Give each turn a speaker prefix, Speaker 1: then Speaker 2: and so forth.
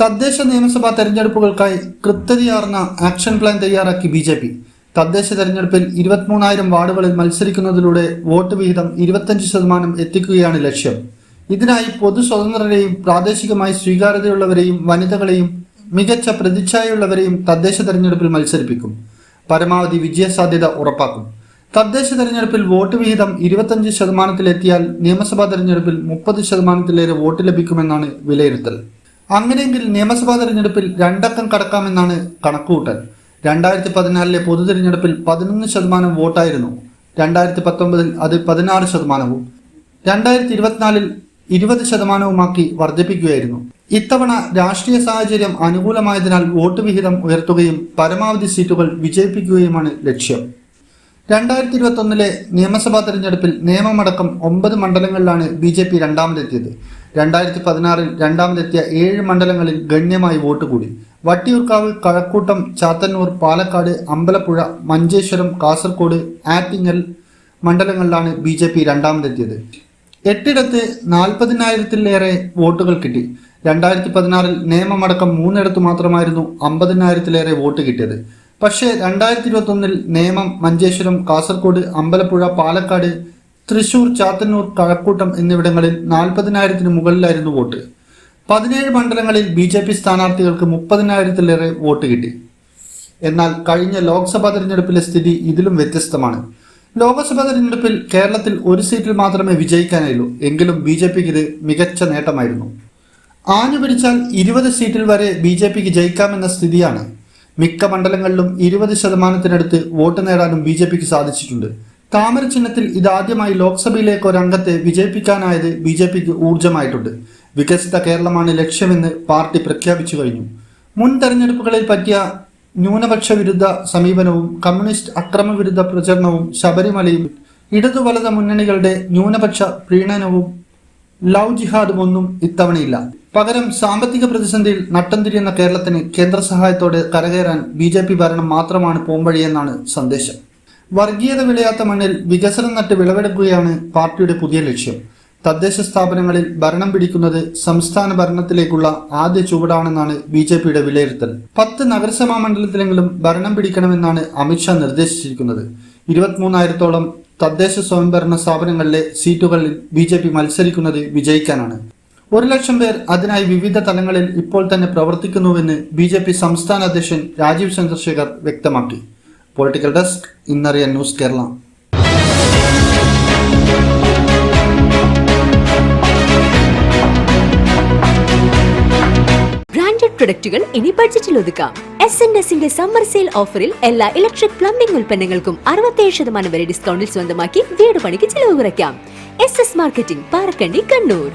Speaker 1: തദ്ദേശ നിയമസഭാ തെരഞ്ഞെടുപ്പുകൾക്കായി കൃത്യതയാർന്ന ആക്ഷൻ പ്ലാൻ തയ്യാറാക്കി ബി ജെ പി. തദ്ദേശ തെരഞ്ഞെടുപ്പിൽ ഇരുപത്തിമൂന്നായിരം വാർഡുകളിൽ മത്സരിക്കുന്നതിലൂടെ വോട്ട് വിഹിതം ഇരുപത്തഞ്ച് ശതമാനം എത്തിക്കുകയാണ് ലക്ഷ്യം. ഇതിനായി പൊതു സ്വതന്ത്രരെയും പ്രാദേശികമായി സ്വീകാര്യതയുള്ളവരെയും വനിതകളെയും മികച്ച പ്രതിച്ഛായയുള്ളവരെയും തദ്ദേശ തെരഞ്ഞെടുപ്പിൽ മത്സരിപ്പിക്കും. പരമാവധി വിജയസാധ്യത ഉറപ്പാക്കും. തദ്ദേശ തെരഞ്ഞെടുപ്പിൽ വോട്ട് വിഹിതം ഇരുപത്തഞ്ച് ശതമാനത്തിലെത്തിയാൽ നിയമസഭാ തെരഞ്ഞെടുപ്പിൽ മുപ്പത് ശതമാനത്തിലേറെ വോട്ട് ലഭിക്കുമെന്നാണ് വിലയിരുത്തൽ. അങ്ങനെയെങ്കിൽ നിയമസഭാ തെരഞ്ഞെടുപ്പിൽ രണ്ടക്കം കടക്കാമെന്നാണ് കണക്കുകൂട്ടൽ. രണ്ടായിരത്തി പതിനാലിലെ പൊതു തെരഞ്ഞെടുപ്പിൽ പതിനൊന്ന് ശതമാനം വോട്ടായിരുന്നു. രണ്ടായിരത്തി പത്തൊമ്പതിൽ അത് പതിനാറ് ശതമാനവും. രണ്ടായിരത്തി ഇരുപത്തിനാലിൽ ഇരുപത് ശതമാനവുമാക്കി വർദ്ധിപ്പിക്കുകയായിരുന്നു. ഇത്തവണ രാഷ്ട്രീയ സാഹചര്യം അനുകൂലമായതിനാൽ വോട്ട് വിഹിതം ഉയർത്തുകയും പരമാവധി സീറ്റുകൾ വിജയിപ്പിക്കുകയുമാണ് ലക്ഷ്യം. രണ്ടായിരത്തി ഇരുപത്തൊന്നിലെ നിയമസഭാ തെരഞ്ഞെടുപ്പിൽ നിയമമടക്കം ഒമ്പത് മണ്ഡലങ്ങളിലാണ് ബി ജെ പി രണ്ടാമതെത്തിയത്. രണ്ടായിരത്തി പതിനാറിൽ രണ്ടാമതെത്തിയ ഏഴ് മണ്ഡലങ്ങളിൽ ഗണ്യമായി വോട്ട് കൂടി. വട്ടിയൂർക്കാവ് കഴക്കൂട്ടം ചാത്തന്നൂർ പാലക്കാട് അമ്പലപ്പുഴ മഞ്ചേശ്വരം കാസർകോട് ആറ്റിങ്ങൽ മണ്ഡലങ്ങളിലാണ് ബി ജെ പി രണ്ടാമതെത്തിയത്. എട്ടിടത്ത് നാൽപ്പതിനായിരത്തിലേറെ വോട്ടുകൾ കിട്ടി. രണ്ടായിരത്തി പതിനാറിൽ നിയമമടക്കം മൂന്നിടത്ത് മാത്രമായിരുന്നു അമ്പതിനായിരത്തിലേറെ വോട്ട് കിട്ടിയത്. പക്ഷേ രണ്ടായിരത്തി ഇരുപത്തൊന്നിൽ നേമം മഞ്ചേശ്വരം കാസർഗോഡ് അമ്പലപ്പുഴ പാലക്കാട് തൃശൂർ ചാത്തന്നൂർ കഴക്കൂട്ടം എന്നിവിടങ്ങളിൽ നാൽപ്പതിനായിരത്തിന് മുകളിലായിരുന്നു വോട്ട്. പതിനേഴ് മണ്ഡലങ്ങളിൽ ബി ജെ പി സ്ഥാനാർത്ഥികൾക്ക് മുപ്പതിനായിരത്തിലേറെ വോട്ട് കിട്ടി. എന്നാൽ കഴിഞ്ഞ ലോക്സഭാ തെരഞ്ഞെടുപ്പിലെ സ്ഥിതി ഇതിലും വ്യത്യസ്തമാണ്. ലോക്സഭാ തെരഞ്ഞെടുപ്പിൽ കേരളത്തിൽ ഒരു സീറ്റിൽ മാത്രമേ വിജയിക്കാനായുള്ളൂ. എങ്കിലും ബി ജെ പിക്ക് ഇത് മികച്ച നേട്ടമായിരുന്നു. ആഞ്ഞു പിടിച്ചാൽ ഇരുപത് സീറ്റിൽ വരെ ബി ജെ പിക്ക് ജയിക്കാമെന്ന സ്ഥിതിയാണ്. മിക്ക മണ്ഡലങ്ങളിലും ഇരുപത് ശതമാനത്തിനടുത്ത് വോട്ട് നേടാനും ബി ജെ പിക്ക് സാധിച്ചിട്ടുണ്ട്. താമര ചിഹ്നത്തിൽ ഇതാദ്യമായി ലോക്സഭയിലേക്ക് ഒരംഗത്തെ വിജയിപ്പിക്കാനായത് ബി ജെ പിക്ക് ഊർജമായിട്ടുണ്ട് വികസിത കേരളമാണ് ലക്ഷ്യമെന്ന് പാർട്ടി പ്രഖ്യാപിച്ചു കഴിഞ്ഞു. മുൻ തെരഞ്ഞെടുപ്പുകളിൽ പറ്റിയ ന്യൂനപക്ഷ വിരുദ്ധ സമീപനവും കമ്മ്യൂണിസ്റ്റ് അക്രമവിരുദ്ധ പ്രചരണവും ശബരിമലയും ഇടതു വലത മുന്നണികളുടെ ന്യൂനപക്ഷ പ്രീണനവും ലവ് ജിഹാദും ഒന്നും ഇത്തവണയില്ല. പകരം സാമ്പത്തിക പ്രതിസന്ധിയിൽ നട്ടം തിരിയുന്ന കേരളത്തിന് കേന്ദ്ര സഹായത്തോടെ കരകയറാൻ ബി ജെ പി ഭരണം മാത്രമാണ് പോംവഴിയെന്നാണ് സന്ദേശം. വർഗീയത വിളയാത്ത മണ്ണിൽ വികസനം നട്ട് വിളവെടുക്കുകയാണ് പാർട്ടിയുടെ പുതിയ ലക്ഷ്യം. തദ്ദേശ സ്ഥാപനങ്ങളിൽ ഭരണം പിടിക്കുന്നത് സംസ്ഥാന ഭരണത്തിലേക്കുള്ള ആദ്യ ചുവടാണെന്നാണ് ബി ജെ പിയുടെ വിലയിരുത്തൽ. പത്ത് നഗരസഭാ മണ്ഡലത്തിലെങ്കിലും ഭരണം പിടിക്കണമെന്നാണ് അമിത്ഷാ നിർദ്ദേശിച്ചിരിക്കുന്നത്. ഇരുപത്തിമൂന്നായിരത്തോളം തദ്ദേശ സ്വയംഭരണ സ്ഥാപനങ്ങളിലെ സീറ്റുകളിൽ ബി ജെ പി മത്സരിക്കുന്നത് വിജയിക്കാനാണ്. ഒരു ലക്ഷം പേർ അതിനായി വിവിധ തലങ്ങളിൽ ഇപ്പോൾ തന്നെ പ്രവർത്തിക്കുന്നുവെന്ന് ബി ജെ പി സംസ്ഥാന അധ്യക്ഷൻ രാജീവ് ചന്ദ്രശേഖർ വ്യക്തമാക്കി. പൊളിറ്റിക്കൽ ഡെസ്ക് ഇന്നറിയ ന്യൂസ് കേരള.
Speaker 2: ബ്രാൻഡഡ് പ്രൊഡക്റ്റുകൾ ഇനി ബഡ്ജറ്റിൽ ഒതുക്കാം. എസ് എൻ എസിന്റെ സമ്മർ സെയിൽ ഓഫറിൽ എല്ലാ ഇലക്ട്രിക് പ്ലംബിംഗ് ഉൽപ്പന്നങ്ങൾക്കും അറുപത്തേഴ് ശതമാനം വരെ ഡിസ്കൗണ്ടിൽ സ്വന്തമാക്കി വീട് പണിക്ക് ചിലവ് കുറയ്ക്കാം. S S marketing Parakkandi Kannur.